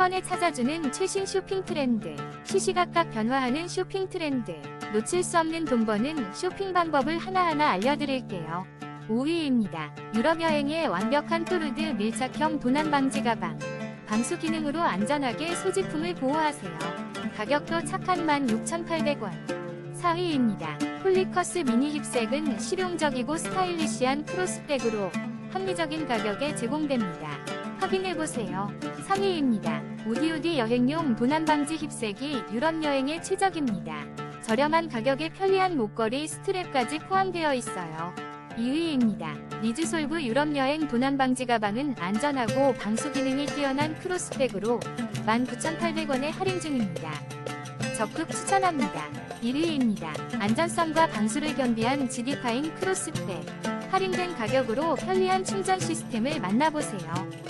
번에 찾아주는 최신 쇼핑 트렌드. 시시각각 변화하는 쇼핑 트렌드. 놓칠 수 없는 돈 버는 쇼핑 방법을 하나하나 알려드릴게요. 5위입니다. 유럽 여행의 완벽한 토르드 밀착형 도난 방지 가방. 방수 기능으로 안전하게 소지품을 보호하세요. 가격도 착한 16,800원. 4위입니다. 폴리커스 미니 힙색은 실용적이고 스타일리시한 크로스백으로 합리적인 가격에 제공됩니다. 확인해보세요. 3위입니다. 오디오디 여행용 도난 방지 힙색이 유럽 여행에 최적입니다. 저렴한 가격에 편리한 목걸이 스트랩까지 포함되어 있어요. 2위입니다. 리즈솔브 유럽 여행 도난 방지 가방은 안전하고 방수 기능이 뛰어난 크로스백으로 19,800원에 할인 중입니다. 적극 추천합니다. 1위입니다. 안전성과 방수를 겸비한 지디파인 크로스백. 할인된 가격으로 편리한 충전 시스템을 만나보세요.